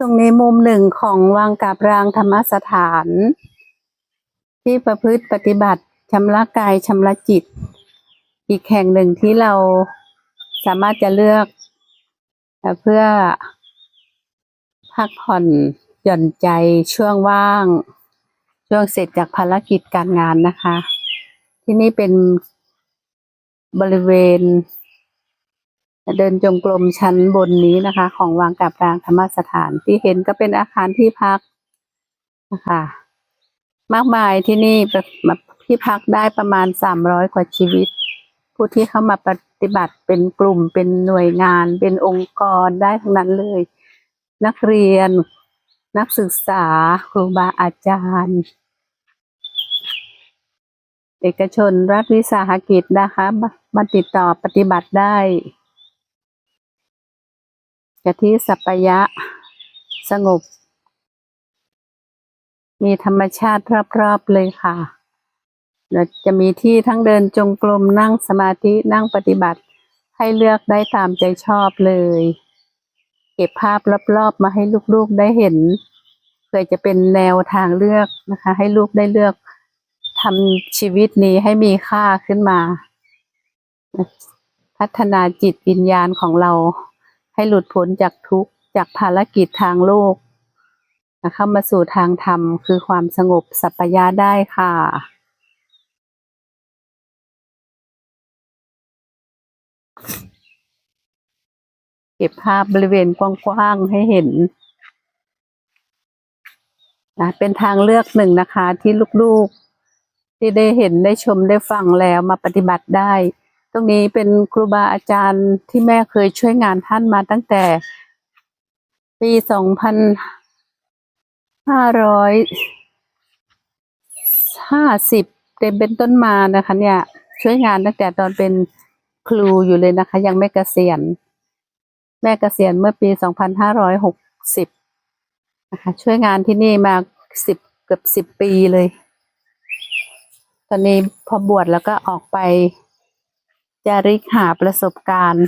ตรงในมุมหนึ่งของวังกาบรางธรรมสถาน ที่ประพฤติปฏิบัติชำระกายชำระจิต อีกแห่งหนึ่งที่เราสามารถจะเลือกเพื่อพักผ่อนหย่อนใจช่วงว่าง ช่วงเสร็จจากภารกิจการงานนะคะ ที่นี่เป็นบริเวณ เดินจงกรมชั้นบนนี้นะคะ ของวังกับรางธรรมสถานที่เห็นก็เป็นอาคารที่พักนะคะมากมายที่นี่แบบมาที่พักได้ประมาณสามร้อยกว่าชีวิต ผู้ที่เข้ามาปฏิบัติเป็นกลุ่มเป็นหน่วยงาน เป็นองค์กรได้ทั้งนั้นเลย นักเรียนนักศึกษาครูบาอาจารย์ เอกชนรัฐวิสาหกิจนะคะมาติดต่อปฏิบัติได้ กะทิสัปปยะ สงบ มีธรรมชาติรอบๆเลยค่ะแล้วจะมีที่ทั้งเดินจงกรมนั่งสมาธินั่งปฏิบัติ ให้เลือกได้ตามใจชอบเลย เก็บภาพรอบๆมาให้ลูกๆได้เห็นเพื่อจะเป็นแนวทางเลือกนะคะ ให้ลูกได้เลือกทำชีวิตนี้ให้มีค่าขึ้นมา พัฒนาจิตวิญญาณของเรา ให้หลุดพ้นจากทุกข์จากภารกิจทางโลกนะเข้ามาสู่ทางธรรมคือความสงบสัปปาได้ค่ะเก็บภาพบริเวณกว้างๆให้เห็นนะเป็นทางเลือกหนึ่งนะคะที่ลูกๆ ที่ได้เห็นได้ชมได้ฟังแล้วมาปฏิบัติได้ ตรงนี้เป็นครูบาอาจารย์ที่แม่เคยช่วยงานท่านมาตั้งแต่ ปีสองพันห้าร้อยห้าสิบเต็มเป็นต้นมานะคะ เนี่ย ช่วยงานตั้งแต่ตอนเป็นครูอยู่เลยนะคะ ยังไม่เกษียณแม่เกษียณเมื่อปีสองพันห้าร้อยหกสิบนะคะช่วยงานที่นี่มาสิบเกือบสิบปีเลย ตอนนี้พอบวชแล้วก็ออกไป จาริกหาประสบการณ์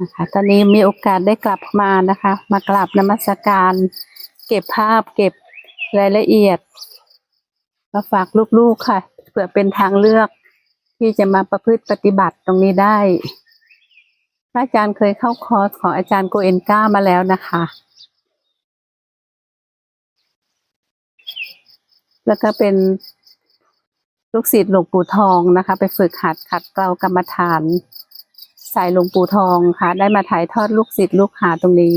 นะคะตอนนี้มีโอกาสได้กลับมานะคะ มากราบนมัสการ เก็บภาพเก็บรายละเอียด มาฝากลูกๆค่ะเผื่อเป็นทางเลือกที่จะมาประพฤติปฏิบัติตรงนี้ได้อาจารย์เคยเข้าคอร์สของอาจารย์โกเอนก้ามาแล้วนะคะ แล้วก็เป็น ลูกศิษย์หลวงปู่ทองนะคะ ไปฝึกหัดขัดเกลากรรมฐานสายหลวงปู่ทองค่ะ ได้มาถ่ายทอดลูกศิษย์ลูกหาตรงนี้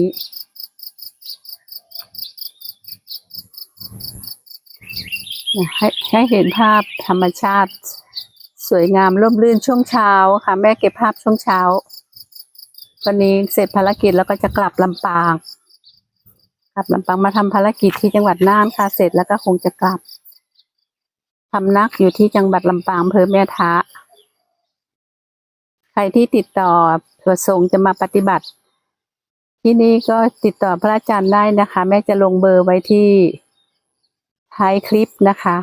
ให้ให้เห็นภาพธรรมชาติ สวยงามร่มรื่นช่วงเช้าค่ะ แม่เก็บภาพช่วงเช้าวันนี้เสร็จภารกิจแล้วก็จะกลับลำปาง กลับลำปางมาทำภารกิจที่จังหวัดน่านค่ะเสร็จแล้วก็คงจะกลับ ทำนักอยู่ที่จังหวัดลำปางอำเภอแม่ทะ ใครที่ติดต่อประสงค์จะมาปฏิบัติ ที่นี่ก็ติดต่อพระอาจารย์ได้นะคะ แม่จะลงเบอร์ไว้ที่ท้ายคลิปนะคะ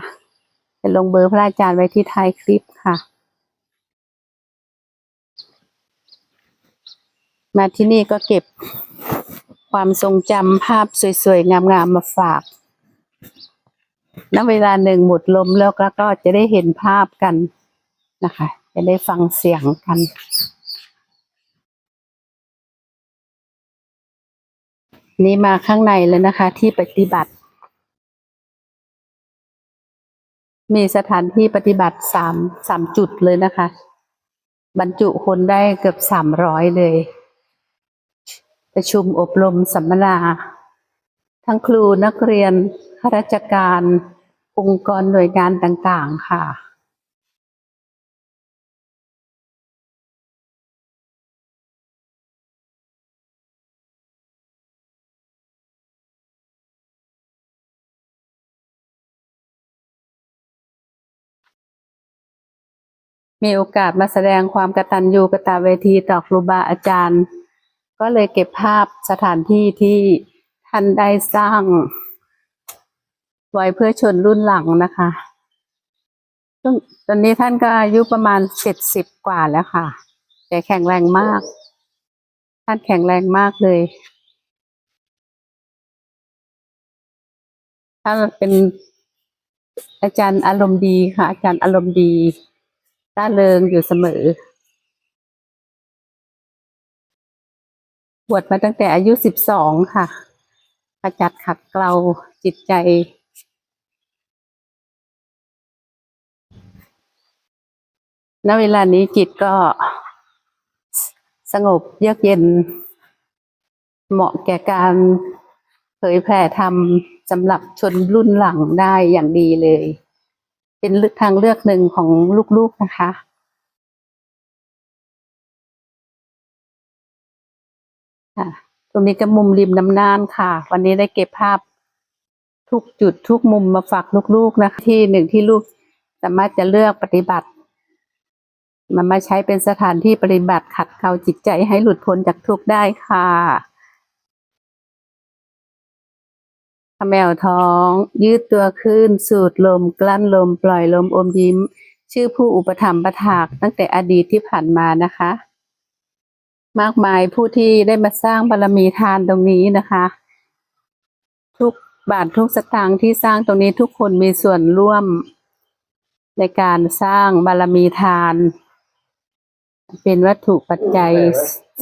จะลงเบอร์พระอาจารย์ไว้ที่ท้ายคลิปค่ะ มาที่นี่ก็เก็บความทรงจำภาพสวยๆ งามๆมาฝาก ณเวลาหนึ่งหมดลมแล้วก็จะได้เห็นภาพกันนะคะ จะได้ฟังเสียงกันนี่มาข้างในเลยนะคะ ที่ปฏิบัติ มีสถานที่ปฏิบัติสามสามจุดเลยนะคะ บรรจุคนได้เกือบสามร้อยเลย ประชุมอบรมสัมมนา ทั้งครูนักเรียนข้าราชการ องค์กรหน่วยงานต่างๆ ค่ะมีโอกาสมาแสดงความกตัญญูกตเวทีต่อครูบาอาจารย์ ก็เลยเก็บภาพสถานที่ที่ท่านได้สร้าง ไว้เพื่อชนรุ่นหลังนะคะซึ่งตอนนี้ท่านก็อายุประมาณเจ็ดสิบกว่าแล้วค่ะ แต่แข็งแรงมาก ท่านแข็งแรงมากเลยถ้านเป็นอาจารย์อารมณ์ดีค่ะ อาจารย์อารมณ์ดีร่าเริงอยู่เสมอบวชมาตั้งแต่อายุสิบสองค่ะขจัดขัดเกลาจิตใจ ณเวลานี้จิตก็สงบเยือกเย็น เหมาะแก่การเผยแผ่ธรรมสำหรับชนรุ่นหลังได้อย่างดีเลย เป็นทางเลือกหนึ่งของลูกๆนะคะค่ะตรงนี้ก็มุมริมน้ำน่านค่ะ วันนี้ได้เก็บภาพทุกจุดทุกมุมมาฝากลูกๆนะคะที่หนึ่งที่ลูกสามารถจะเลือกปฏิบัติ มันมาใช้เป็นสถานที่ปฏิบัติขัดเกลาจิตใจให้หลุดพ้นจากทุกข์ได้ค่ะขมแมวท้อง ยืดตัวขึ้น สูดลม กลั้นลม ปล่อยลมอมยิ้ม ชื่อผู้อุปถัมภ์ประถากตั้งแต่อดีตที่ผ่านมานะคะ มากมายผู้ที่ได้มาสร้างบารมีทานตรงนี้นะคะ ทุกบาททุกสตางค์ที่สร้างตรงนี้ทุกคนมีส่วนร่วมในการสร้างบารมีทาน เป็นวัตถุปัจจัย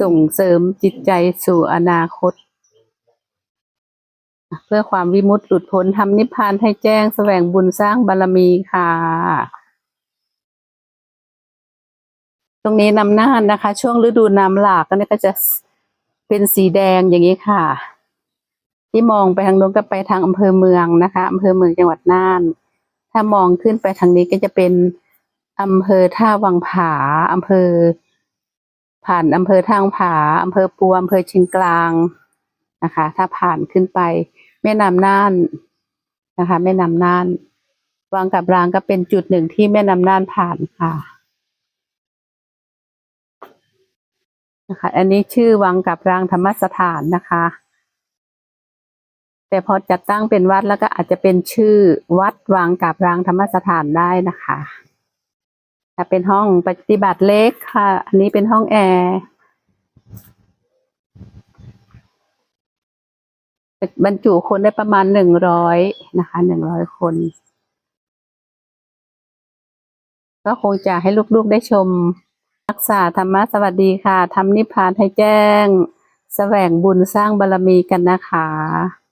ส่งเสริมจิตใจสู่อนาคต เพื่อความวิมุตติหลุดพ้นทำนิพพานให้แจ้งแสวงบุญสร้างบารมีค่ะ ตรงนี้นำหน้านะคะ ช่วงฤดูน้ำหลากก็นี่ก็จะเป็นสีแดงอย่างนี้ค่ะ ที่มองไปทางโน้นก็ไปทางอำเภอเมืองนะคะอำเภอเมืองจังหวัดน่าน ถ้ามองขึ้นไปทางนี้ก็จะเป็น อำเภอท่าวังผาอำเภอ ผ่านอำเภอท่าวังผาอำเภอปัวอำเภอเชียงกลางนะคะ ถ้าผ่านขึ้นไป แม่น้ำน่านนะคะ แม่น้ำน่านวังกับรางก็เป็นจุดหนึ่งที่แม่น้ำน่านผ่านค่ะนะคะ อันนี้ชื่อวังกับรางธรรมสถานนะคะ แต่พอจัดตั้งเป็นวัดแล้วก็อาจจะเป็นชื่อวัดวังกับรางธรรมสถานได้นะคะ ถ้าเป็นห้องปฏิบัติเล็กค่ะ อันนี้เป็นห้องแอร์บรรจุคนได้ประมาณหนึ่งร้อยนะคะหนึ่งร้อยคน ก็คงจะให้ลูกๆได้ชม รักษาธรรมะสวัสดีค่ะทำนิพพานให้แจ้ง แสวงบุญสร้างบารมีกันนะคะ